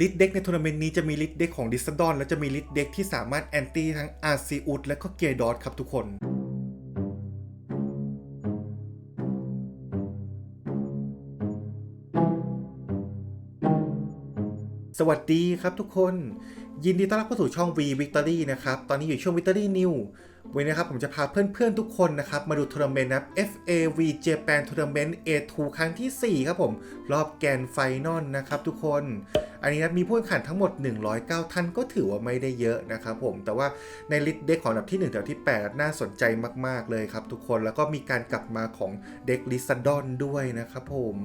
ลิทเด็กในทัวร์นาเมนต์นี้จะมีลิทเด็กของดิสดอนและจะมีลิทเด็กที่สามารถแอนตี้ทั้งอาร์ซีอุดและก็เกียร์ดอทครับทุกคนสวัสดีครับทุกคน ยินดีต้อนรับเข้าสู่ช่อง V Victory นะครับ ตอนนี้อยู่ช่วง Victory New วันนี้นะครับผมจะพาเพื่อนๆทุกคนนะครับมาดูทัวร์นาเมนต์นะครับ FAV Japan Tournament A2 ครั้งที่ 4 ครับผม รอบแกนไฟนอลนะครับทุกคน อันนี้นะมีผู้แข่งขันทั้งหมด 109 ท่านก็ถือว่าไม่ได้เยอะนะครับผม แต่ว่าในลิสต์เด็กของอันดับที่ 1 ถึงอันดับที่ 8 น่าสนใจมากๆเลยครับทุกคน แล้วก็มีการกลับมาของเด็กลิซาดอนด้วยนะครับผม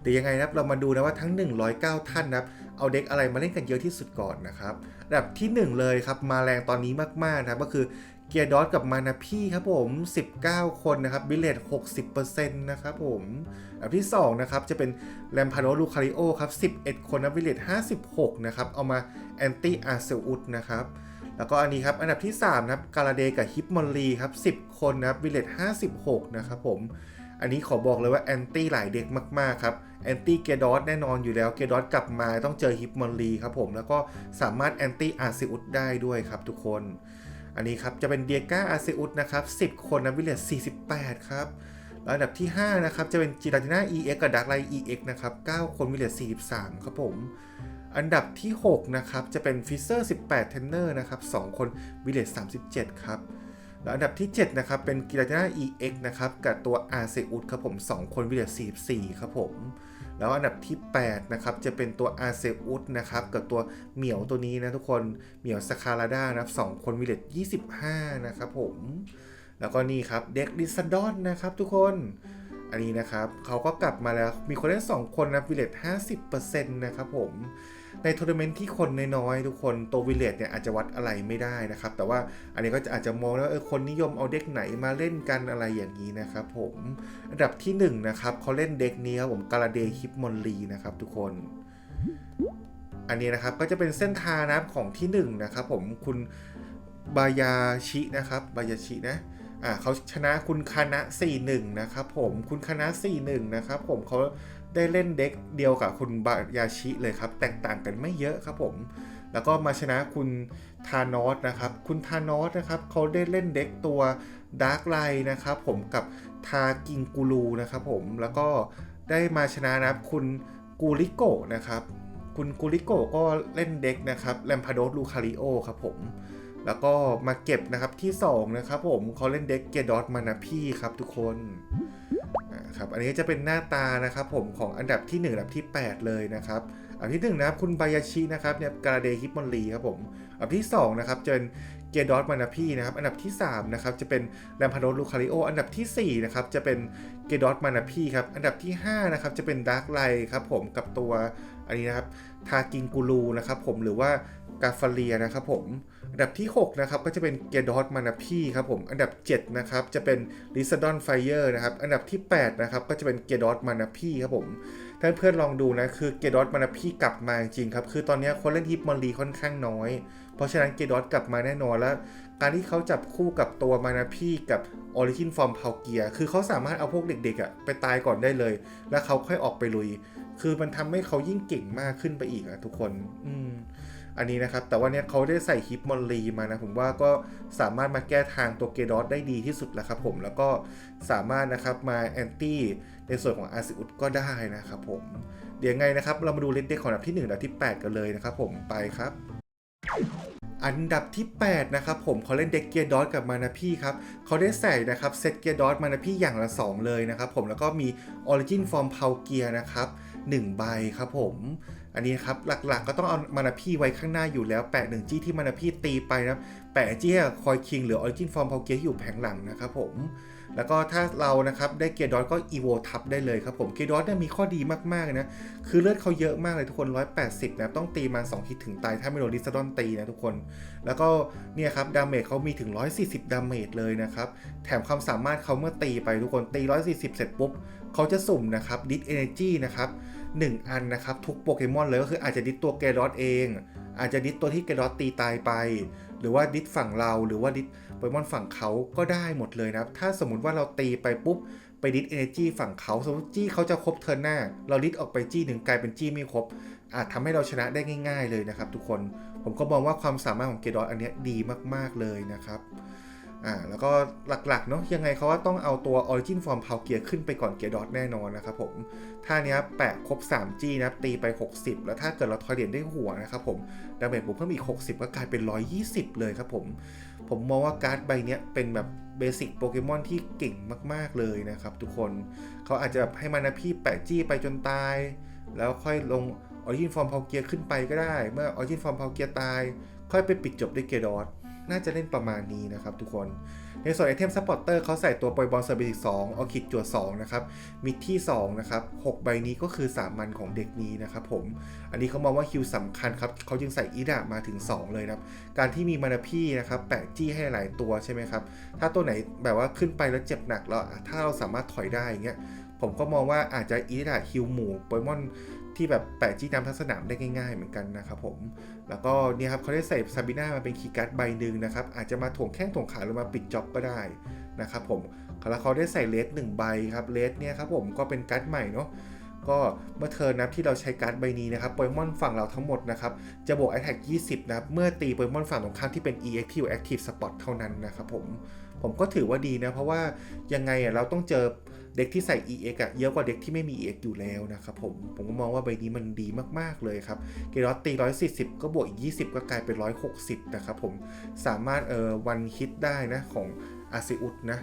เดี๋ยวยังไงนะครับเรามาดูนะว่าทั้ง 109 ท่านนะครับเอาเด็กอะไรมาเล่นกันเยอะที่สุดก่อนนะครับอันดับที่ 1 เลยครับมาแรงตอนนี้มากๆนะครับก็คือ เกียร์ดอสกับมานาพี่ครับผม 19 คนนะครับบิลเลต60%นะครับผมอันดับที่ 2 นะครับ จะเป็นแรมพาโดลูคาริโอครับ 11 คนนะบิลเลต56 นะครับ เอามาแอนตี้อาร์เซอุดนะครับแล้วก็อันนี้ครับอันดับที่ 3 นะครับกาลาเดกับฮิปมอลลีครับ 10 คนนะครับบิลเลต56 นะครับผม อันนี้ขอบอกเลยว่าแอนตี้หลายเด็กมาก ๆ ครับ แอนตี้เกดอสแน่นอนอยู่แล้วเกดอสกลับมาต้องเจอฮิปมอลลีครับผม แล้วก็สามารถแอนตี้อาร์ซิอุดได้ด้วยครับทุกคน อันนี้ครับจะเป็นเดียก้าอาร์ซิอุดนะครับ10 คนนะวิลเลต48 ครับแล้วอันดับที่ 5 นะครับ จะเป็นจิราติน่า EX กับดักไล EX นะครับ 9 คนวิลเลต43 ครับผม อันดับที่ 6 นะครับ จะเป็นฟิเซอร์18 เทนเนอร์นะครับ 2 คนวิลเลต37 ครับ แล้วอันดับที่ 7 นะครับ เป็นกิราติน่า EX นะครับ กับตัวอาเซอุดครับผม 2 คนวิลเลต44 ครับผม แล้วอันดับที่8นะครับจะเป็นตัวอาเซอุดนะครับกับตัวเหมียวตัวนี้นะทุกคนเหมียวสคาราดานะครับ2คนวิลเลต25 นะครับผมแล้วก็นี่ครับเด็กดิสดอนนะครับทุกคน อันนี้นะครับเขาก็กลับมาแล้วมีคนเล่น2คนนะวิลเลต50%นะครับผม ในทัวร์นาเมนต์ที่คนน้อยๆทุกคนตัววิเลตเนี่ยอาจจะวัดอะไรไม่ได้นะครับ แต่ว่าอันนี้ก็จะอาจจะมองว่าเออคนนิยมเอาเด็กไหนมาเล่นกันอะไรอย่างนี้นะครับผมอันดับที่1นะครับเขาเล่นเด็กนี้ครับผมกาลาเดฮิปมอนลีนะครับทุกคนอันนี้นะครับก็จะเป็นเส้นทางนะของที่1นะครับผมคุณบายาชินะครับบายาชินะอ่าเขาชนะคุณคณะ4-1นะครับผมคุณคณะ4-1นะครับผมเขา ได้เล่นเด็กเดียวกับคุณบายาชิเลยครับ แตกต่างกันไม่เยอะครับผม แล้วก็มาชนะคุณทานอสนะครับ คุณทานอสนะครับเขาได้เล่นเด็กตัวดาร์กไลนะครับผมกับทากิงกูรูนะครับผมแล้วก็ได้มาชนะนะครับคุณกูริโกนะครับ คุณกูริโกก็เล่นเด็กนะครับแลมพาโดสลูคาริโอครับผมแล้วก็มาเก็บนะครับที่ 2 นะครับผมเขาเล่นเด็กเกดอสมานาพี่ครับทุกคน ครับอันนี้จะเป็นหน้าตานะครับผมของอันดับที่ 1 อันดับที่ 8 เลยนะครับอันที่1นะครับคุณบายาชินะครับเนี่ยกาเดฮิปมอนลีครับผมอันดับที่2นะครับจะเป็นเกดอสมานาพี่นะครับอันดับที่3นะครับจะเป็นแรมพาโดลูคาริโออันดับทีสี่4นะครับจะเป็นเกดอสมานาพี่ครับอันดับที่5นะครับจะเป็นดาร์กไลครับผมกับตัวอันนี้นะครับทากิงกูรูนะครับผมหรือว่า กาฟาเลียนะครับผม อันดับที่ 6 นะครับ ก็จะเป็นเกดอสมานาพี่ครับผม อันดับ 7 นะครับ จะเป็นลิซดอนไฟเออร์นะครับ อันดับที่ 8 นะครับ ก็จะเป็นเกดอสมานาพี่ครับผมท่านเพื่อนลองดูนะ คือเกดอสมานาพี่กลับมาจริงครับ คือตอนนี้คนเล่นฮิปมอลีค่อนข้างน้อย เพราะฉะนั้นเกดอสกลับมาแน่นอนแล้ว การที่เขาจับคู่กับตัวมานาพี่กับออริจินฟอร์มเพาเกียคือเขาสามารถเอาพวกเด็กๆอะไปตายก่อนได้เลย แล้วเขาค่อยออกไปลุย คือมันทำให้เขายิ่งเก่งมากขึ้นไปอีกอะทุกคน อืม อันนี้นะครับ แต่ว่าเนี่ยเขาได้ใส่ฮิปมอลลีมานะ ผมว่าก็สามารถมาแก้ทางตัวเกดอสได้ดีที่สุดแล้วครับผม แล้วก็สามารถนะครับมาแอนตี้ในส่วนของอาซิอุดก็ได้นะครับผม เดี๋ยวไงนะครับ เรามาดูเลนเด็กของอันดับที่1อันดับที่ 8 กันเลยนะครับผมไปครับอันดับที่ 8 นะครับผมเขาเล่นเด็กเกียร์ดอสกับมานาพี่ครับเขาได้ใส่นะครับเซตเกียร์ดอสมานาพี่อย่างละ 2 เลยนะครับผมแล้วก็มีออริจินฟอร์มเพาเกียร์นะครับ1ใบครับผม อันนี้ครับหลักๆก็ต้องเอามานาพี่ไว้ข้างหน้าอยู่แล้วแปะหนึ่งจี้ที่มานาพี่ตีไปนะแปะจี้คอยคิงหรือออริจินฟอร์มเพาเกียร์ที่อยู่แผงหลังนะครับผมแล้วก็ถ้าเรานะครับได้เกียร์ดอสก็อีโวทับได้เลยครับผมเกียร์ดอสเนี่ยมีข้อดีมากๆนะคือเลือดเขาเยอะมากเลยทุกคน 180นะต้องตีมา 2 ฮิตถึงตายถ้าไม่โดนลิซาดอนตีนะทุกคน แล้วก็เนี่ยครับดาเมจเขามีถึง 140 ดาเมจเลยนะครับ แถมความสามารถเขาเมื่อตีไปทุกคนตี 140 เสร็จปุ๊บเขาจะสุ่มนะครับดิสเอเนจีนะครับ 1 อันนะครับทุกโปเกมอนเลยก็คืออาจจะดิสตัวเกรอสเอง อาจจะดิสตัวที่เกรอสตีตายไป หรือว่าดิสฝั่งเราหรือว่าดิสโปเกมอนฝั่งเขาก็ได้หมดเลยนะครับ ถ้าสมมติว่าเราตีไปปุ๊บไปดิสเอเนจีฝั่งเขาสมมติจี้เขาจะครบเทิร์นหน้า เราดิสออกไปจี้หนึ่งกลายเป็นจี้ไม่ครบ อาจทำให้เราชนะได้ง่าย ๆเลยนะครับ ทุกคนผมก็มองว่าความสามารถของเกดอสอันเนี้ยดีมากๆเลยนะครับ อ่าแล้วก็หลักๆเนาะยังไงเขาว่าต้องเอาตัว Origin Form p o w Gear ขึ้นไปก่อนเกียร์ดอทแน่นอนนะครับผมท่าเนี้ยแปะครบ 3G นะตีไป 60 แล้วถ้าเกิดเราทอยเดียนได้หัวนะครับผมดาเมจผมเพิ่มอีก 60 ก็กลายเป็น 120 เลยครับผมผมมองว่าการ์ดใบเนี้ยเป็นแบบเบสิกโปเกมอนที่เก่งมาก ๆ เลยนะครับทุกคนเขาอาจจะแบบให้มานะพี่แปะจี้ไปจนตาย แล้วค่อยลง Origin Form p o w Gear ขึ้นไปก็ได้ เมื่อ Origin Form p o w Gear ตาย ค่อยไปปิดจบด้วยเกียร์ดอท น่าจะเล่นประมาณนี้นะครับทุกคน ในส่วนไอเทมซัพพอร์เตอร์เขาใส่ตัวปอยบอลเซอร์บิสองออคิดจั่ว2นะครับ มิดที่2นะครับ6ใบนี้ก็คือสามัญของเด็กนี้นะครับผม อันนี้เขามองว่าคิวสำคัญครับเขาจึงใส่อีดามาถึง 2 เลยนะครับ การที่มีมานาพี่นะครับแปะจี้ให้หลายตัวใช่ไหมครับ ถ้าตัวไหนแบบว่าขึ้นไปแล้วเจ็บหนักแล้วถ้าเราสามารถถอยได้อย่างเงี้ยผมก็มองว่าอาจจะอีดาคิวหมู่โปเกมอนที่แบบแปะจี้ตามทัศนามได้ง่าย ๆ เหมือนกันนะครับผม แล้วก็เนี่ยครับเขาได้ใส่ซาบิน่ามาเป็นคีย์การ์ดใบหนึ่งนะครับ อาจจะมาถ่วงแข้งถ่วงขาหรือมาปิดจ็อบก็ได้นะครับผมแล้วเขาได้ใส่เลสหนึ่งใบครับเลสเนี่ยครับผมก็เป็นการ์ดใหม่เนาะก็เมื่อเทอร์นับที่เราใช้การ์ดใบนี้นะครับโปเกมอนฝั่งเราทั้งหมดนะครับ จะบวก Attack 20 นะครับ เมื่อตีโปเกมอนฝั่งตรงข้ามที่เป็น EX ที่อ Active Spot เท่านั้นนะครับผม ผมก็ถือว่าดีนะ เพราะว่ายังไงเราต้องเจอเด็กที่ใส่ EX อะเยอะกว่าเด็กที่ไม่มี EX อยู่แล้วนะครับผม ผมก็มองว่าใบนี้มันดีมากๆเลยครับ เกรอตตี 140 ก็บวกอีก 20 ก็กลายเป็น 160 นะครับผม สามารถเอ่อวันฮิตได้นะของอาซิอุสนะ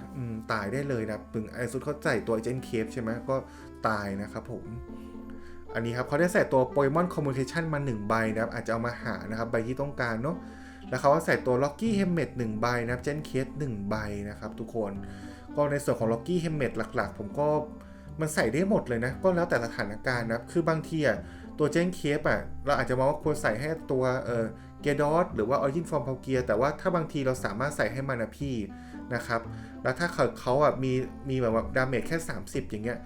ตายได้เลยนะถึงอาซิอุสเขาใส่ตัวเจนเคฟใช่ไหมก็ตายนะครับผมอันนี้ครับเขาได้ใส่ตัวโปเกมอนคอมมูนิเคชันมา 1 ใบนะครับอาจจะเอามาหานะครับใบที่ต้องการเนาะ แล้วเขาใส่ตัวล็อกกี้เฮมเมดหนึ่งใบนะครับเจนเคสหนึ่งใบนะครับทุกคนก็ในส่วนของล็อกกี้เฮมเมดหลักๆ ผมก็มันใส่ได้หมดเลยนะ ก็แล้วแต่สถานการณ์นะคือบางทีอะตัวเจนเคสอะเราอาจจะมองว่าควรใส่ให้ตัวเออเกียร์ดอสหรือว่าออริจินฟอร์มพาวเกียแต่ว่าถ้าบางทีเราสามารถใส่ให้มานะพี่นะครับแล้วถ้าเขาเขาอะมีมีแบบว่าดาเมจแค่ 30 อย่างเงี้ย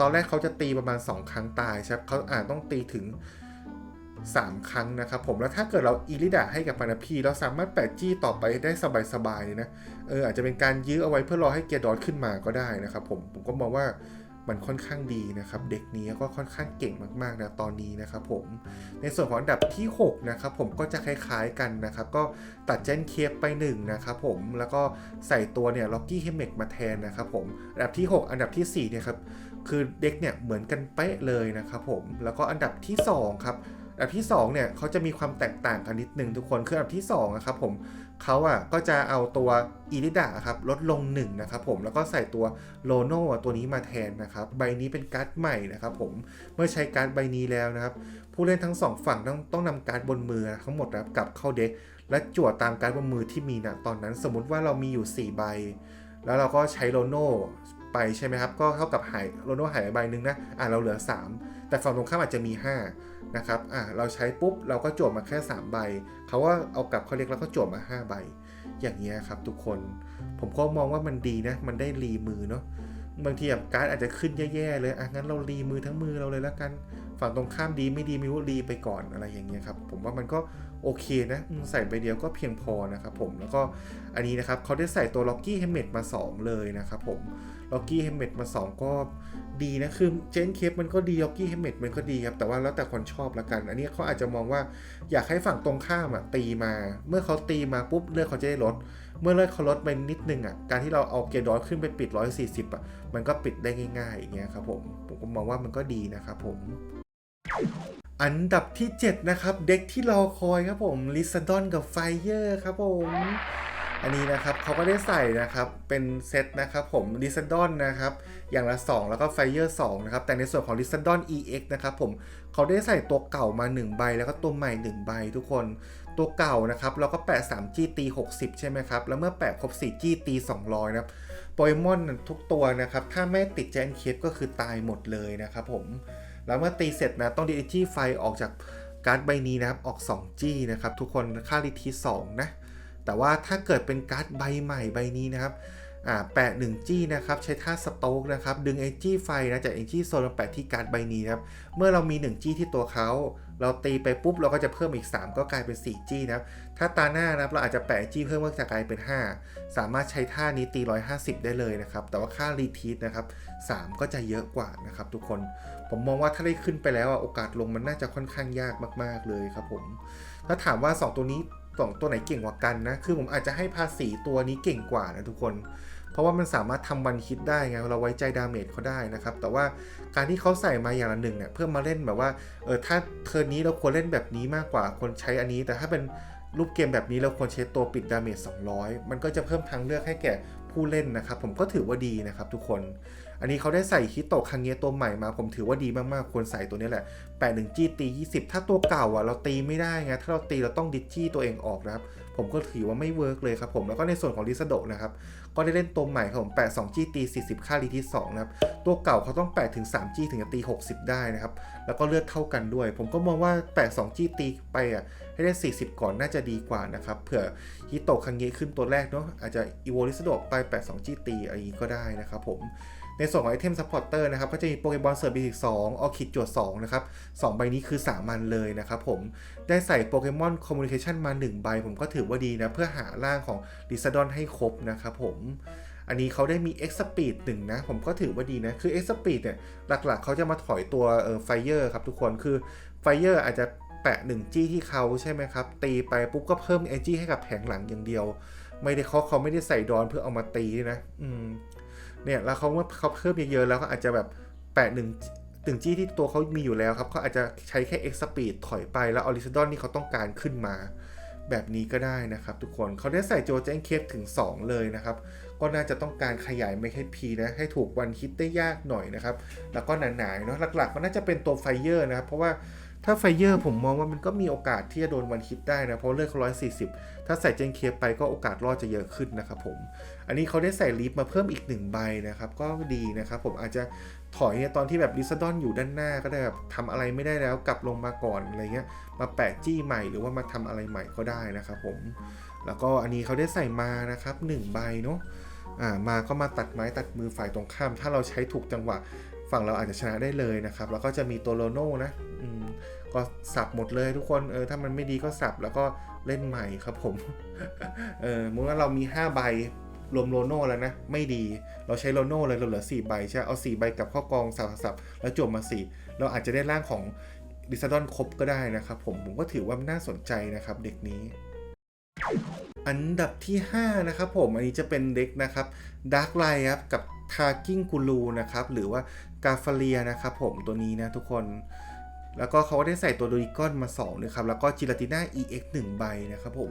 ตอนแรกเขาจะตีประมาณ 2 ครั้งตายใช่ไหมเขาอาจต้องตีถึง 3 ครั้งนะครับผมแล้วถ้าเกิดเราอีลิดาให้กับมานาพีเราสามารถแปะจี้ต่อไปได้สบายๆเลยนะเอออาจจะเป็นการยื้อเอาไว้เพื่อรอให้เกียร์ดอทขึ้นมาก็ได้นะครับผมผมก็มองว่ามันค่อนข้างดีนะครับ เด็กนี้ก็ค่อนข้างเก่งมากๆนะตอนนี้นะครับผมในส่วนของอันดับที่ 6 นะครับผมก็จะคล้ายๆกันนะครับ ก็ตัดเจนเคฟไป1นะครับผมแล้วก็ใส่ตัวเนี่ยล็อกกี้เฮมเมกมาแทนนะครับผมอันดับที่ 6 อันดับที่4เนี่ยครับคือเด็กเนี่ยเหมือนกันเป๊ะเลยนะครับผมแล้วก็อันดับที่สองครับ อันดับที่2เนี่ยเขาจะมีความแตกต่างกันนิดนึงทุกคนคืออันดับที่2นะครับผมเขาอะก็จะเอาตัวอีลิดาครับลดลง1นะครับผมแล้วก็ใส่ตัวโลโนตัวนี้มาแทนนะครับใบนี้เป็นการ์ดใหม่นะครับผมเมื่อใช้การ์ดใบนี้แล้วนะครับผู้เล่นทั้ง 2 ฝั่งต้องต้องนำการ์ดบนมือทั้งหมดนะครับกลับเข้าเด็กและจั่วตามการ์ดบนมือที่มีนะตอนนั้น สมมติว่าเรามีอยู่ 4 ใบ แล้วเราก็ใช้โลโนไปใช่ไหมครับก็เท่ากับหายโลโนหายไปใบหนึงนะอะเราเหลือ 3 แต่ฝั่งตรงข้ามอาจจะมี 5 นะครับอะเราใช้ปุ๊บเราก็จวบมาแค่ 3 ใบ เขาว่าเอากลับเขาเรียกแล้วก็จวบมา 5 ใบ อย่างเงี้ยครับทุกคน ผมก็มองว่ามันดีนะ มันได้รีมือเนาะ บางทีแบบการ์ดอาจจะขึ้นแย่ๆเลย อะงั้นเรารีมือทั้งมือเราเลยแล้วกัน ฝั่งตรงข้ามดีไม่ดีไม่รู้รีไปก่อนอะไรอย่างเงี้ยครับ ผมว่ามันก็ โอเคนะอืมใส่ใบเดียวก็เพียงพอนะครับผมแล้วก็อันนี้นะครับเขาได้ใส่ตัวล็อกกี้เฮมเมดมา 2 เลยนะครับผมล็อกกี้เฮมเมดมา 2 ก็ดีนะคือเจนเคปมันก็ดีล็อกกี้เฮมเมดมันก็ดีครับแต่ว่าแล้วแต่คนชอบละกัน อันนี้เขาอาจจะมองว่าอยากให้ฝั่งตรงข้ามอะตีมา เมื่อเขาตีมาปุ๊บเลือดเขาจะได้ลด เมื่อเลือดเขาลดไปนิดนึงอะการที่เราเอาเกดอสขึ้นไปปิด 140อะมันก็ปิดได้ง่ายๆอย่างเงี้ยครับผมผมก็มองว่ามันก็ดีนะครับผม อันดับที่ 7 นะครับ เด็กที่รอคอยครับผมลิซดอนกับไฟเยอร์ครับผมอันนี้นะครับเขาก็ได้ใส่นะครับเป็นเซตนะครับผมลิซดอนนะครับอย่างละ 2 แล้วก็ไฟเยอร์2นะครับแต่ในส่วนของลิซดอน EX นะครับผมเขาได้ใส่ตัวเก่ามา 1 ใบแล้วก็ตัวใหม่ 1 ใบทุกคนตัวเก่านะครับเราก็แปะ 3G ตี60 ใช่ไหมครับ แล้วเมื่อแปะครบ 4G ตี200นะครับโปเกมอนทุกตัวนะครับถ้าไม่ติดแจนเคปก็คือตายหมดเลยนะครับผม แล้วเมื่อตีเสร็จนะต้องดีจี้ไฟออกจากการ์ดใบนี้นะครับออก 2G นะครับทุกคนค่าลิที2นะแต่ว่าถ้าเกิดเป็นการ์ดใบใหม่ใบนี้นะครับอ่าแปะหนึ่งจี้นะครับใช้ท่าสโต๊กนะครับดึงไอจี้ไฟนะจากไอจี้โซนมาแปะที่การ์ดใบนี้ครับเมื่อเรามี 1 จี้ที่ตัวเขาเราตีไปปุ๊บเราก็จะเพิ่มอีก 3 ก็กลายเป็น 4 จี้นะครับถ้าตาหน้านะครับเราอาจจะแปะจี้เพิ่มก็จะกลายเป็น 5 สามารถใช้ท่านี้ตี 150 ได้เลยนะครับแต่ว่าค่ารีทีสนะครับ3ก็จะเยอะกว่านะครับทุกคน ผมมองว่าถ้าได้ขึ้นไปแล้วอะโอกาสลงมันน่าจะค่อนข้างยากมาก ๆเลยครับผมถ้าถามว่า 2 ตัวนี้สองตัวไหนเก่งกว่ากันนะ คือผมอาจจะให้ภาษีตัวนี้เก่งกว่านะทุกคน เพราะว่ามันสามารถทำวันคิดได้ไง เราไว้ใจดาเมจเขาได้นะครับ แต่ว่าการที่เขาใส่มาอย่างละหนึ่งเนี่ยเพื่อมาเล่นแบบว่า เออถ้าเทิร์นนี้เราควรเล่นแบบนี้มากกว่า คนใช้อันนี้ แต่ถ้าเป็น รูปเกมแบบนี้เราควรใช้ตัวปิดดาเมจ200 มันก็จะเพิ่มทางเลือกให้แก่ผู้เล่นนะครับ ผมก็ถือว่าดีนะครับทุกคน อันนี้เขาได้ใส่ฮิตโตะคังเงตัวใหม่มา ผมถือว่าดีมากๆ ควรใส่ตัวนี้แหละ8 1จี้ตี20ถ้าตัวเก่าอะเราตีไม่ได้ไง ถ้าเราตีเราต้องดิจี้ตัวเองออกนะครับ ผมก็ถือว่าไม่เวิร์กเลยครับผม แล้วก็ในส่วนของลิซาโดนะครับ ก็ได้เล่นตัวใหม่ครับผม8 2จี้ตี40ค่ารีที่2นะครับ ตัวเก่าเขาต้อง8ถึง3จี้ถึงจะตี60ได้นะครับ แล้วก็เลือดเท่ากันด้วย ผมก็มองว่า8 2จี้ตีไปอะ ให้ได้ 40 ก่อนน่าจะดีกว่านะครับเผื่อฮิโตคังเงะขึ้นตัวแรกเนาะอาจจะอีโวลิซาโดะไป 8 2จี้ตีอะไรอย่างนี้ก็ได้นะครับผมในส่วนของไอเทมซัพพอร์เตอร์นะครับก็จะมีโปเกมอนเซิร์ฟบีสิกสองออคิดจวด2นะครับสองใบนี้คือสามัญเลยนะครับผมได้ใส่โปเกมอนคอมมูนิเคชันมา 1 ใบ ผมก็ถือว่าดีนะ เพื่อหาร่างของลิซาดอนให้ครบนะครับผมอันนี้เขาได้มี X Speed 1 นะ ผมก็ถือว่าดีนะ คือ X Speed เนี่ย หลักๆ เขาจะมาถอยตัวเออไฟเยอร์ครับทุกคนคือไฟเยอร์อาจจะ แปะ1จี้ที่เขาใช่ไหมครับ ตีไปปุ๊บก็เพิ่มเอจี้ให้กับแผงหลังอย่างเดียว ไม่ได้เขาเขาไม่ได้ใส่ดอนเพื่อเอามาตีนะอืมเนี่ยแล้วเขาเมื่อเขาเพิ่มเยอะๆแล้วก็อาจจะแบบแปะหนึ่งถึงจี้ที่ตัวเขามีอยู่แล้วครับเขาอาจจะใช้แค่ X Speed ถอยไปแล้วออริซดอนนี่เขาต้องการขึ้นมา แบบนี้ก็ได้นะครับทุกคนเขาได้ใส่โจเจนเคปถึง 2 เลยนะครับ ก็น่าจะต้องการขยายไม่ให้พีนะ ให้ถูกวันคิดได้ยากหน่อยนะครับ แล้วก็หนาๆเนาะหลักๆ มันน่าจะเป็นตัวไฟเยอร์นะครับเพราะว่า ถ้าไฟเยอร์ผมมองว่ามันก็มีโอกาสที่จะโดนวันคิดได้นะ เพราะเลือดเขาร้อยสี่สิบถ้าใส่เจนเคปไปก็โอกาสรอดจะเยอะขึ้นนะครับผม อันนี้เขาได้ใส่ลิฟมาเพิ่มอีกหนึ่งใบนะครับ ก็ดีนะครับผมอาจจะถอยตอนที่แบบลิซดอนอยู่ด้านหน้าก็ได้แบบทำอะไรไม่ได้แล้วกลับลงมาก่อนอะไรเงี้ย มาแปะจี้ใหม่หรือว่ามาทำอะไรใหม่ก็ได้นะครับผม แล้วก็อันนี้เขาได้ใส่มานะครับหนึ่งใบเนาะอ่ามาก็มาตัดไม้ตัดมือฝ่ายตรงข้าม ถ้าเราใช้ถูกจังหวะฝั่งเราอาจจะชนะได้เลยนะครับ แล้วก็จะมีตัวโลโน่นะ อืม ก็สับหมดเลยทุกคนเออถ้ามันไม่ดีก็สับแล้วก็เล่นใหม่ครับผมเออมุติว่าเรามี 5 ใบรวมโลโน่แล้วนะ ไม่ดีเราใช้โลโน่เลยเราเหลือ 4 ใบใช่เอา4ใบกับข้ากองสับสับแล้วจบมา4เราอาจจะได้ร่างของดิซาดอนครบก็ได้นะครับผมผมก็ถือว่าน่าสนใจนะครับเด็กนี้ อันดับที่ 5 นะครับผม อันนี้จะเป็นเด็กนะครับดาร์กไลครับกับทากิ้งกูลูนะครับ หรือว่ากาฟาเลียนะครับผมตัวนี้นะทุกคน แล้วก็เขาได้ใส่ตัวโดริกอนมา2นะครับ แล้วก็จิราติน่า EX 1 ใบนะครับผม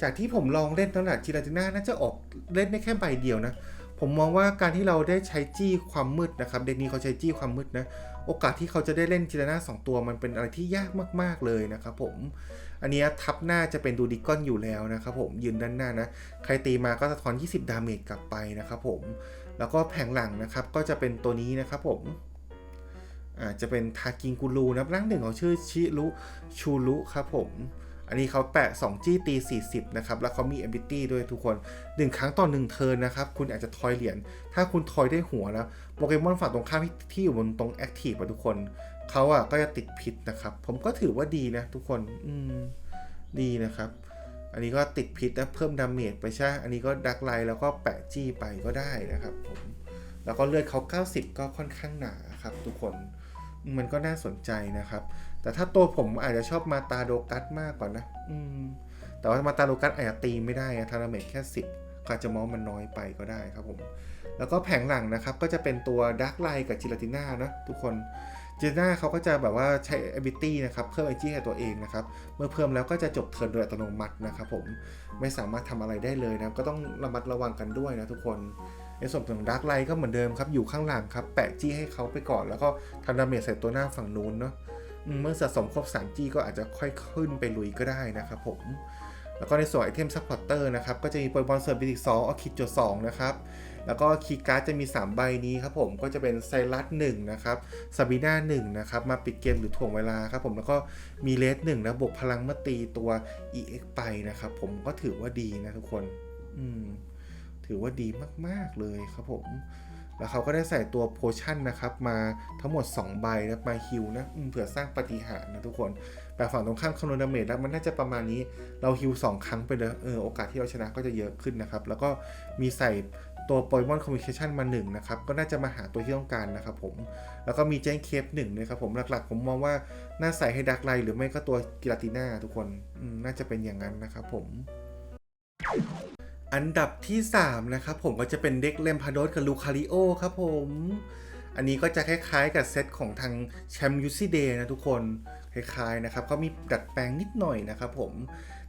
จากที่ผมลองเล่นตั้งแต่จิราติน่าน่าจะออกเล่นได้แค่ใบเดียวนะ ผมมองว่าการที่เราได้ใช้จี้ความมืดนะครับ เด็กนี้เขาใช้จี้ความมืดนะ โอกาสที่เขาจะได้เล่นจิราติน่าสองตัวมันเป็นอะไรที่ยากมากๆเลยนะครับผม อันนี้ทับหน้าจะเป็นดูดิกอนอยู่แล้วนะครับผม ยืนด้านหน้านะ ใครตีมาก็สะท้อน 20 ดาเมจกลับไปนะครับผม แล้วก็แผงหลังนะครับก็จะเป็นตัวนี้นะครับผม อาจจะเป็นทากิงกูรูนะร่างหนึ่งของชื่อชิรุชูรุครับผม อันนี้เขาแปะ 2 จี้ตี 40 นะครับ แล้วเขามี ability ด้วยทุกคน 1 ครั้งต่อ 1 เทิร์นนะครับ คุณอาจจะทอยเหรียญ ถ้าคุณทอยได้หัวแล้วโปเกมอนฝั่งตรงข้ามที่ที่อยู่บนตรง active อะทุกคน เขาอะก็จะติดพิษนะครับ ผมก็ถือว่าดีนะทุกคน อืม ดีนะครับ อันนี้ก็ติดพิษนะเพิ่มดาเมจไปใช่ อันนี้ก็ดักไลแล้วก็แปะจี้ไปก็ได้นะครับผม แล้วก็เลือดเขา 90 ก็ค่อนข้างหนาครับทุกคน มันก็น่าสนใจนะครับ แต่ถ้าตัวผมอาจจะชอบมาตาโดกัสมากกว่านะอืมแต่ว่ามาตาโดกัสอาจจะตีไม่ได้อะทาราเมจแค่ 10ก็อาจจะมองมันน้อยไปก็ได้ครับผมแล้วก็แผงหลังนะครับก็จะเป็นตัวดักไลกับจิราติน่านะทุกคนจิราติน่าเขาก็จะแบบว่าใช้ ability นะครับเพิ่มไอจีให้ตัวเองนะครับเมื่อเพิ่มแล้วก็จะจบเทิร์นโดยอัตโนมัตินะครับผมไม่สามารถทำอะไรได้เลยนะก็ต้องระมัดระวังกันด้วยนะทุกคน ในส่วนของดักไลท์ก็เหมือนเดิมครับ อยู่ข้างหลังครับ แปะจี้ให้เขาไปก่อน แล้วก็ทำดาเมจใส่ตัวหน้าฝั่งนู้นเนาะเมื่อสะสมครบ3จี้ก็อาจจะค่อยขึ้นไปลุยก็ได้นะครับผม แล้วก็ในส่วนไอเทมซัพพอร์เตอร์นะครับ ก็จะมีโปรบอลเซอร์บิลิกสองออคิดจดสองนะครับแล้วก็คีย์การ์ดจะมี 3 ใบนี้ครับผมก็จะเป็นไซรัส1นะครับซาบีน่า1นะครับมาปิดเกมหรือถ่วงเวลาครับผมแล้วก็มีเลส1นะบวกพลังเมื่อตีตัว EX ไปนะครับผมก็ถือว่าดีนะทุกคน อืม ถือว่าดีมากๆเลยครับผม แล้วเขาก็ได้ใส่ตัวโพชั่นนะครับ มาทั้งหมด 2 ใบนะมาฮิวนะเผื่อสร้างปฏิหารนะทุกคนแต่ฝั่งตรงข้ามคำนวณดาเมจแล้วมันน่าจะประมาณนี้เราฮิว2ครั้งไปเลยเออโอกาสที่เราชนะก็จะเยอะขึ้นนะครับ แล้วก็มีใส่ตัวโปเกมอนคอมมิ n เคชันมา1นะครับ ก็น่าจะมาหาตัวที่ต้องการนะครับผม แล้วก็มีแจ้งเคปหนึ่งนะครับผมหลักๆ ผมมองว่า น่าใส่ให้ดักไลหรือไม่ก็ตัวกิลาติน่าทุกคนน่าจะเป็นอย่างนั้นนะครับผม อันดับที่ 3 นะครับผมก็จะเป็นเด็กเลมพาโดสกับลูคาริโอครับผม อันนี้ก็จะคล้ายๆกับเซตของทางแชมป์ยูซิเดย์นะทุกคน คล้ายๆนะครับ ก็มีดัดแปลงนิดหน่อยนะครับผม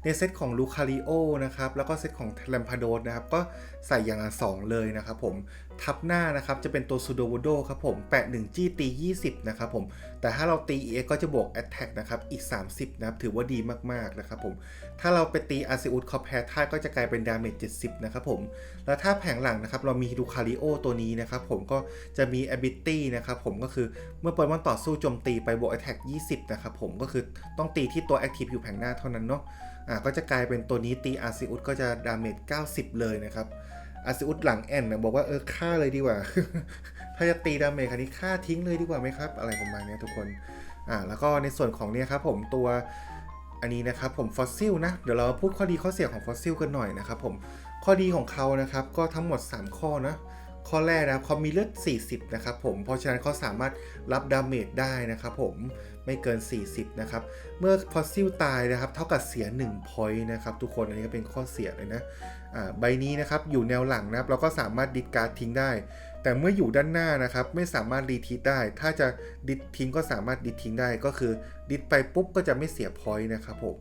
ในเซตของลูคาริโอนะครับแล้วก็เซตของแลมพาโดสนะครับก็ใส่อย่างละสองเลยนะครับผมทับหน้านะครับจะเป็นตัวซูโดโวโดครับผมแปะ1จี้ตี 20 นะครับผมแต่ถ้าเราตี EX ก็จะบวก Attack นะครับอีก 30 นะครับถือว่าดีมากๆนะครับผมถ้าเราไปตีอาซิอุสคอแพทท่าก็จะกลายเป็นดาเมจ70 นะครับผมแล้วถ้าแผงหลังนะครับเรามีลูคาริโอตัวนี้นะครับผมก็จะมี ability นะครับผมก็คือเมื่อโปเกมอนต่อสู้โจมตีไปบวก attack 20 นะครับผมก็คือต้องตีที่ตัว active อยู่แผงหน้าเท่านั้นเนาะ อ่าก็จะกลายเป็นตัวนี้ตีอาซิอุสก็จะดาเมจ90 เลยนะครับอาซิอุสหลังแอนนะบอกว่าเออฆ่าเลยดีกว่า ถ้าจะตีดาเมจคันนี้ฆ่าทิ้งเลยดีกว่าไหมครับ อะไรประมาณนี้ทุกคนอ่าแล้วก็ในส่วนของเนี่ยครับผมตัวอันนี้นะครับผมฟอสซิลนะเดี๋ยวเราพูดข้อดีข้อเสียของฟอสซิลกันหน่อยนะครับผมข้อดีของเขานะครับก็ทั้งหมด 3 ข้อนะข้อแรกนะเขามีเลือด 40 นะครับผม เพราะฉะนั้นเขาสามารถรับดาเมจได้นะครับผม ไม่เกิน 40 นะครับ เมื่อฟอสซิลตายนะครับ เท่ากับเสีย1 point นะครับ ทุกคน อันนี้ก็เป็นข้อเสียเลยนะอ่าใบนี้นะครับ อยู่แนวหลังนะครับ เราก็สามารถดิดการ์ดทิ้งได้ แต่เมื่ออยู่ด้านหน้านะครับ ไม่สามารถรีทีทได้ ถ้าจะดิดทิ้งก็สามารถดิดทิ้งได้ ก็คือดิดไปปุ๊บก็จะไม่เสีย point นะครับผม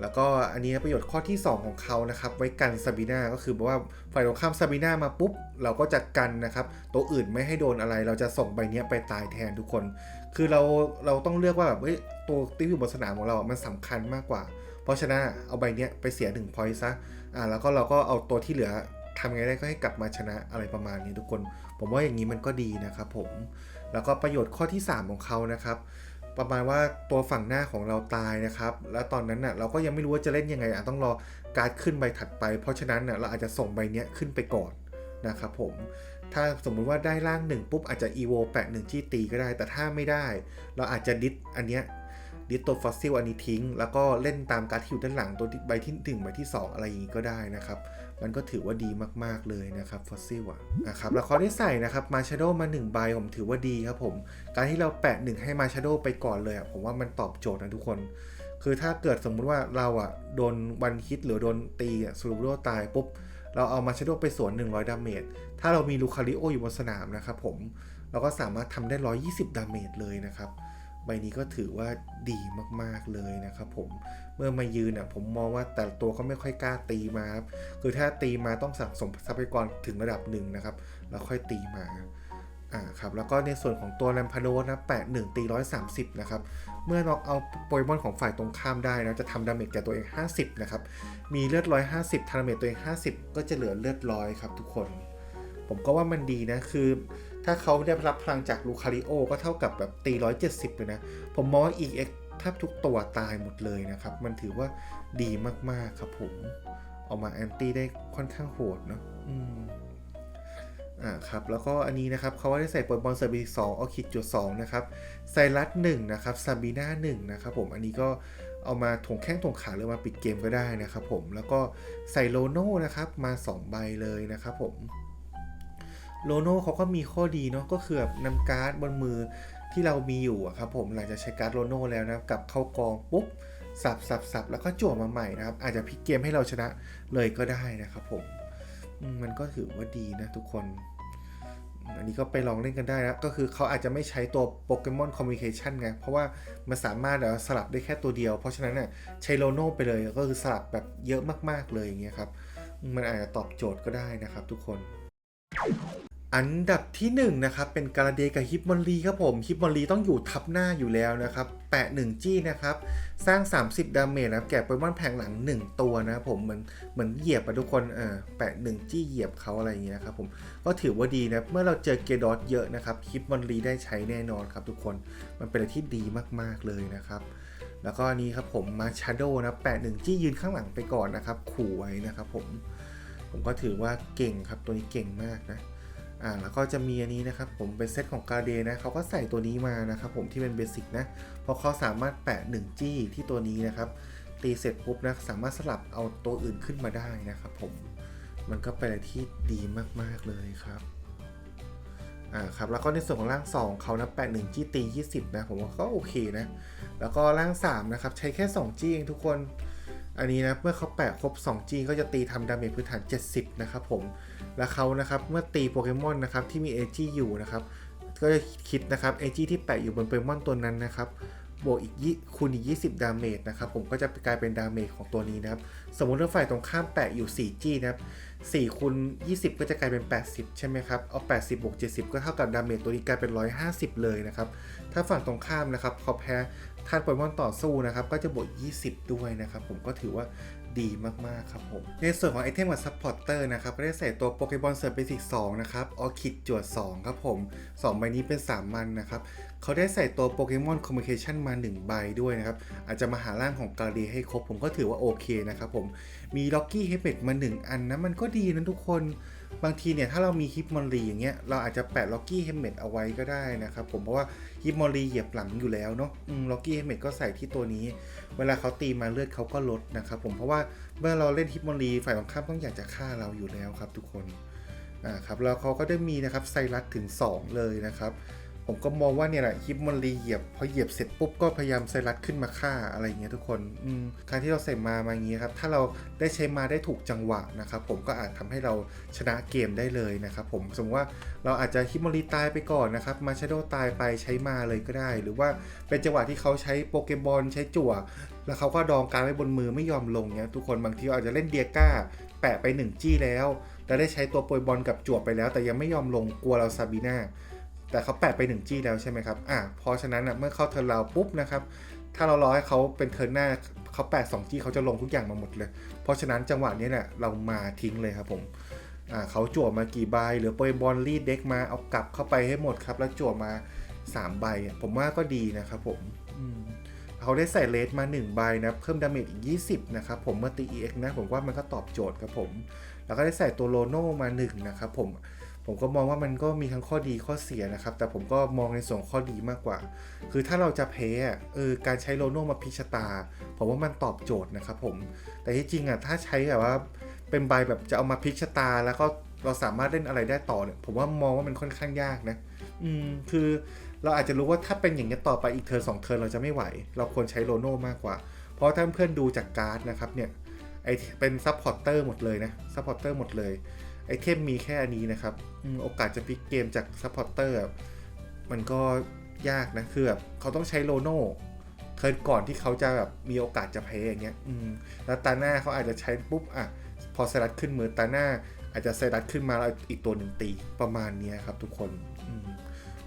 แล้วก็อันนี้ประโยชน์ข้อที่ 2 ของเขานะครับ ไว้กันซาบีนาก็คือบอกว่าฝ่ายตรงข้ามซาบีนามาปุ๊บ เราก็จะกันนะครับ ตัวอื่นไม่ให้โดนอะไร เราจะส่งใบเนี้ยไปตายแทนทุกคน คือเราเราต้องเลือกว่าแบบเฮ้ยตัวที่อยู่บนสนามของเราอะมันสำคัญมากกว่า เพราะฉะนั้นเอาใบเนี้ยไปเสีย1 point ซะอ่าแล้วก็เราก็เอาตัวที่เหลือทำไงได้ก็ให้กลับมาชนะอะไรประมาณนี้ทุกคน ผมว่าอย่างนี้มันก็ดีนะครับผมแล้วก็ประโยชน์ข้อที่ 3 ของเขานะครับ ประมาณว่าตัวฝั่งหน้าของเราตายนะครับ แล้วตอนนั้นน่ะเราก็ยังไม่รู้ว่าจะเล่นยังไงอะต้องรอการ์ดขึ้นใบถัดไป เพราะฉะนั้นน่ะเราอาจจะส่งใบเนี้ยขึ้นไปก่อนนะครับผม ถ้าสมมุติว่าได้ร่างหนึ่งปุ๊บอาจจะ EVO แปะหนึ่งจี้ตีก็ได้ แต่ถ้าไม่ได้ เราอาจจะดิสอันเนี้ยดิสตัวฟอสซิลอันนี้ทิ้ง แล้วก็เล่นตามการ์ดที่อยู่ด้านหลังตัวใบที่หนึ่งใบที่ 2 อะไรอย่างนี้ก็ได้นะครับ มันก็ถือว่าดีมากๆเลยนะครับฟอสซิลอะนะครับแล้วเข้อที่ใส่นะครับมาชาโดมา1ใบผมถือว่าดีครับผม การที่เราแปะหนึ่งให้มาชาโดไปก่อนเลยอะผมว่ามันตอบโจทย์นะทุกคน คือถ้าเกิดสมมุติว่าเราอะโดนวันฮิตหรือโดนตีอะสูรูโดตายปุ๊บเราเอามาชาโดไปสวน 100 ดาเมจ ถ้าเรามีลูคาริโออยู่บนสนามนะครับผม เราก็สามารถทำได้ 120 ดาเมจเลยนะครับ ใบนี้ก็ถือว่าดีมากๆเลยนะครับผมเมื่อมายืนอะผมมองว่าแต่ตัวก็ไม่ค่อยกล้าตีมาครับคือถ้าตีมาต้องสั่งสมทรัพยากรถึงระดับหนึ่งนะครับ แล้วค่อยตีมาอ่าครับแล้วก็ในส่วนของตัวแรมพาโดนะแปะ1ตี130นะครับเมื่อเราเอาโปเกมอนของฝ่ายตรงข้ามได้นะจะทำดาเมจแก่ตัวเอง 50 นะครับ มีเลือด150ทำดาเมจตัวเอง 50 ก็จะเหลือเลือดร้อยครับทุกคน ผมก็ว่ามันดีนะคือ ถ้าเขาได้รับพลังจากลูคาริโอก็เท่ากับแบบตี170เลยนะ ผมมองว่า EX แทบทุกตัวตายหมดเลยนะครับ มันถือว่าดีมากๆครับผมออกมาแอนตี้ได้ค่อนข้างโหดเนาะอืมอ่าครับ แล้วก็อันนี้นะครับเขาได้ใส่โปรบอลเซอร์บีสองออคิดจุดสองนะครับไซรัสหนึ่งนะครับซาบีน่าหนึ่งนะครับผมอันนี้ก็เอามาถงแข้งถงขาหรือมาปิดเกมก็ได้นะครับผมแล้วก็ใส่โลโน่นะครับมา 2 ใบเลยนะครับผม โลโน่เขาก็มีข้อดีเนาะก็คือแบบนำการ์ดบนมือที่เรามีอยู่อะครับผมหลังจากใช้การ์ดโลโน่แล้วนะกับเข้ากองปุ๊บสับสับสับแล้วก็จั่วมาใหม่นะครับ อาจจะพลิกเกมให้เราชนะเลยก็ได้นะครับผมมันก็ถือว่าดีนะทุกคน อันนี้ก็ไปลองเล่นกันได้นะก็คือเขาอาจจะไม่ใช้ตัวโปเกมอนคอมมิ n เคชันไง เพราะว่ามันสามารถสลับได้แค่ตัวเดียว เพราะฉะนั้นเนี่ยใช้โลโน่ไปเลยก็คือสลับแบบเยอะมากๆเลยอย่างเงี้ยครับ มันอาจจะตอบโจทย์ก็ได้นะครับทุกคน อันดับที่1นงนะครับเป็นการาเดกับฮิปมอนลีครับผมฮิปมอนลีต้องอยู่ทับหน้าอยู่แล้วนะครับแปะ1จี้นะครับสร้าง 30 ดาเมจนะครับแกะโปเกมอนแผงหลัง 1 ตัวนะครับผมเหมือนเหมือนเหยียบอะทุกคนเออแปะ1จี้เหยียบเขาอะไรอย่างเงี้ยครับผมก็ถือว่าดีนะเมื่อเราเจอเกดอสเยอะนะครับฮิปมอนลีได้ใช้แน่นอนครับทุกคนมันเป็นอะไรที่ดีมากๆเลยนะครับแล้วก็อันนี้ครับผมมาชาโดนะแปะ1จี้ยืนข้างหลังไปก่อนนะครับขู่ไว้นะครับผมผมก็ถือว่าเก่งครับตัวนี้เก่งมากนะ อ่าแล้วก็จะมีอันนี้นะครับผมเป็นเซตของกาเดนะเขาก็ใส่ตัวนี้มานะครับผมที่เป็นเบสิกนะเพราะเขาสามารถแปะ 1 จี้ที่ตัวนี้นะครับตีเสร็จปุ๊บนะสามารถสลับเอาตัวอื่นขึ้นมาได้นะครับผมมันก็เป็นอะไรที่ดีมากๆเลยครับอ่าครับแล้วก็ในส่วนของร่าง 2เขานะแปะ1จี้ตี 20 นะ ผมว่าก็โอเคนะ แล้วก็ร่าง 3 นะครับ ใช้แค่ 2 จี้เองทุกคน อันนี้นะเมื่อเขาแปะครบ2จี้ก็จะตีทำดาเมจพื้นฐาน 70 นะครับผม และเขานะครับเมื่อตีโปเกมอนนะครับที่มีเอจีอยู่นะครับก็จะคิดนะครับเอจีที่แปะอยู่บนโปเกมอนตัวนั้นนะครับ บวกอีกคูณอีก 20 ดาเมจนะครับผมก็จะกลายเป็นดาเมจของตัวนี้นะครับ สมมติว่าฝ่ายตรงข้ามแปะอยู่4จี้นะครับ4คูณ20 ก็จะกลายเป็น 80 ใช่ไหมครับ เอา 80บวก70 ก็เท่ากับดาเมจตัวนี้กลายเป็น 150 เลยนะครับ ถ้าฝั่งตรงข้ามนะครับเขาแพ้ท่านโปเกมอนต่อสู้นะครับ ก็จะบวก20 ด้วยนะครับ ผมก็ถือว่า ดีมากๆครับผมในส่วนของไอเทมกับซัพพอร์เตอร์นะครับก็ได้ใส่ตัวโปเกมอนเซอร์เบสิก2นะครับออคิดจวด2ครับผม 2 ใบนี้เป็น 3 มันนะครับเขาได้ใส่ตัวโปเกมอนคอมมิเคชันมา 1 ใบด้วยนะครับอาจจะมาหาร่างของกาลีให้ครบผมก็ถือว่าโอเคนะครับผมมีล็อกกี้เฮเบตมา 1 อันนะมันก็ดีนะทุกคน บางทีเนี่ยถ้าเรามีฮิปมอลลีอย่างเงี้ยเราอาจจะแปะล็อกกี้เฮมเมตเอาไว้ก็ได้นะครับผมเพราะว่าฮิปมอลลีเหยียบหลังอยู่แล้วเนาะล็อกกี้เฮมเมตก็ใส่ที่ตัวนี้ เวลาเขาตีมาเลือดเขาก็ลดนะครับผมเพราะว่าเมื่อเราเล่นฮิปมอลลีฝ่ายตรงข้ามต้องอยากจะฆ่าเราอยู่แล้วครับทุกคนอ่าครับแล้วเขาก็ได้มีนะครับไซรัสถึง 2 เลยนะครับ ผมก็มองว่าเนี่ยแหละฮิปมอลลีเหยียบพอเหยียบเสร็จปุ๊บก็พยายามไซรัสขึ้นมาฆ่าอะไรเงี้ยทุกคนอืมการที่เราใส่มามาอย่างงี้ครับถ้าเราได้ใช้มาได้ถูกจังหวะนะครับผมก็อาจทำให้เราชนะเกมได้เลยนะครับผมสมมติว่าเราอาจจะฮิปมอลลีตายไปก่อนนะครับมาชาโดตายไปใช้มาเลยก็ได้ หรือว่าเป็นจังหวะที่เขาใช้โปเกบอลใช้จั่ว แล้วเขาก็ดองการไว้บนมือไม่ยอมลงเนี้ยทุกคนบางทีอาจจะเล่นเดียก้าแปะไป 1 จี้แล้วแล้วได้ใช้ตัวโปรยบอลกับจั่วไปแล้ว แต่ยังไม่ยอมลงกลัวเราซาบีนา แต่เขาแปะไป1จี้แล้วใช่ไหมครับอะเพราะฉะนั้นอะเมื่อเข้าเทิร์นเราปุ๊บนะครับถ้าเรารอให้เขาเป็นเทิร์นหน้าเขาแปะ2จี้เขาจะลงทุกอย่างมาหมดเลย เพราะฉะนั้นจังหวะนี้เนี่ยเรามาทิ้งเลยครับผมอ่าเขาจั่วมากี่ใบหรือโปยบอลรีดเด็กมาเอากลับเข้าไปให้หมดครับ แล้วจั่วมาสามใบ ผมว่าก็ดีนะครับผมเขาได้ใส่เลสมา 1 ใบนะเพิ่มดาเมจอีก 20 นะครับผมเมื่อตี EX นะ ผมว่ามันก็ตอบโจทย์ครับผม แล้วก็ได้ใส่ตัวโลโน่มา 1 นะครับผม ผมก็มองว่ามันก็มีทั้งข้อดีข้อเสียนะครับ แต่ผมก็มองในส่วนข้อดีมากกว่า คือถ้าเราจะแพ้อะเออการใช้โลโนมาพิชตา ผมว่ามันตอบโจทย์นะครับผม แต่ที่จริงอะถ้าใช้แบบว่าเป็นใบแบบจะเอามาพิกชตา แล้วก็เราสามารถเล่นอะไรได้ต่อเนี่ยผมว่ามองว่ามันค่อนข้างยากนะ อืมคือเราอาจจะรู้ว่าถ้าเป็นอย่างนี้ต่อไปอีกเทิร์นสองเทิร์นเราจะไม่ไหว เราควรใช้โลโน่มากกว่า เพราะถ้าเพื่อนดูจากการ์ดนะครับเนี่ยไอเป็นซัพพอร์เตอร์หมดเลยนะซัพพอร์เตอร์หมดเลย ไอเทมมีแค่นี้นะครับโอกาสจะพลิกเกมจากซัพพอร์เตอร์มันก็ยากนะคือแบบเขาต้องใช้โลโน่เทิร์นก่อนที่เขาจะแบบมีโอกาสจะแพ้อย่างเงี้ยแล้วตาหน้าเขาอาจจะใช้ปุ๊บอะพอไซรัสขึ้นมือตาหน้า อาจจะไซรัสขึ้นมาแล้วอีกตัวหนึ่งตีประมาณนี้ครับทุกคน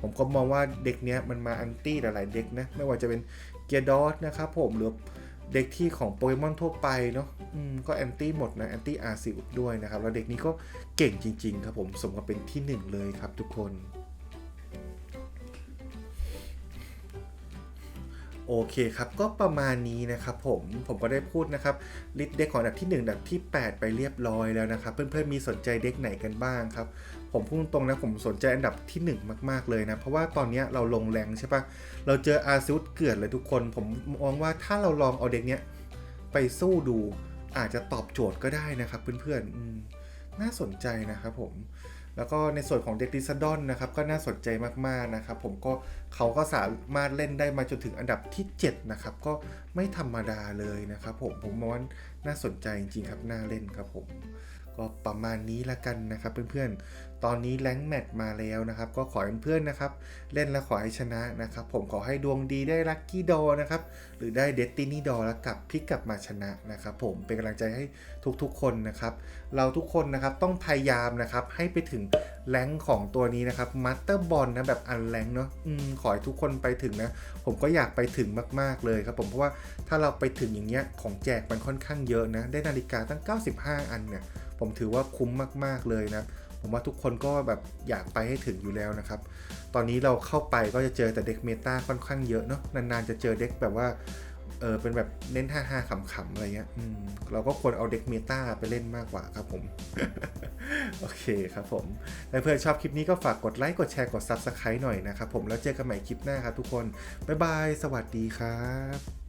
ผมก็มองว่าเด็กเนี้ยมันมาอันตี้หลายๆเด็กนะไม่ว่าจะเป็นเกียร์ดอสนะครับผมหรือ เด็กที่ของโปเกมอนทั่วไปเนาะก็แอนตี้หมดนะแอนตี้อาร์ซิด้วยนะครับ แล้วเด็กนี้ก็เก่งจริง ๆ ครับผมสมกับเป็นที่หนึ่งเลยครับทุกคน โอเคครับ ก็ประมาณนี้นะครับผมผมก็ได้พูดนะครับลิสต์เด็กของอันดับที่ 1 อันดับที่ 8 ไปเรียบร้อยแล้วนะครับ เพื่อนๆมีสนใจเด็กไหนกันบ้างครับ ผมพูดตรงนะผมสนใจอันดับที่ 1 มาก ๆ เลยนะ เพราะว่าตอนนี้เราลงแรงใช่ปะเราเจออาซิอุสเกือดเลยทุกคน ผมมองว่าถ้าเราลองเอาเด็กเนี้ยไปสู้ดูอาจจะตอบโจทย์ก็ได้นะครับเพื่อนๆน่าสนใจนะครับผมแล้วก็ในส่วนของเด็กดิซดอนนะครับก็น่าสนใจมากๆนะครับ ผมก็เขาก็สามารถเล่นได้มาจนถึงอันดับที่ 7 นะครับ ก็ไม่ธรรมดาเลยนะครับผมผมมองว่าน่าสนใจจริงๆครับ น่าเล่นครับผม ก็ประมาณนี้ละกันนะครับเพื่อนๆ ตอนนี้แรงแมตช์มาแล้วนะครับ ก็ขอเพื่อนๆนะครับ เล่นแล้วขอให้ชนะนะครับ ผมขอให้ดวงดีได้ลัคกี้ดอนะครับ หรือได้เดสตินีดอแล้วกลับพลิกกลับมาชนะนะครับ ผมเป็นกำลังใจให้ทุกๆคนนะครับ เราทุกคนนะครับต้องพยายามนะครับให้ไปถึงแรงของตัวนี้นะครับมัตเตอร์บอลนะแบบอันแรงเนาะอขอให้ทุกคนไปถึงนะ ผมก็อยากไปถึงมากๆเลยครับผมเพราะว่าถ้าเราไปถึงอย่างเงี้ยของแจกมันค่อนข้างเยอะนะ ได้นาฬิกาตั้ง 95 อันเนี่ย ผมถือว่าคุ้มมากๆเลยนะ ผมว่าทุกคนก็แบบอยากไปให้ถึงอยู่แล้วนะครับ ตอนนี้เราเข้าไปก็จะเจอแต่เด็กเมตาค่อนข้างเยอะเนาะนานๆจะเจอเด็กแบบว่าเออเป็นแบบเน้นฮ่าๆขำๆอะไรเงี้ยอืมเราก็ควรเอาเด็กเมตาไปเล่นมากกว่าครับผม โอเคครับผมและเพื่อนชอบคลิปนี้ก็ฝากกดไลค์ กดแชร์ กด Subscribe หน่อยนะครับผม แล้วเจอกันใหม่คลิปหน้าครับทุกคน บ๊ายบาย สวัสดีครับ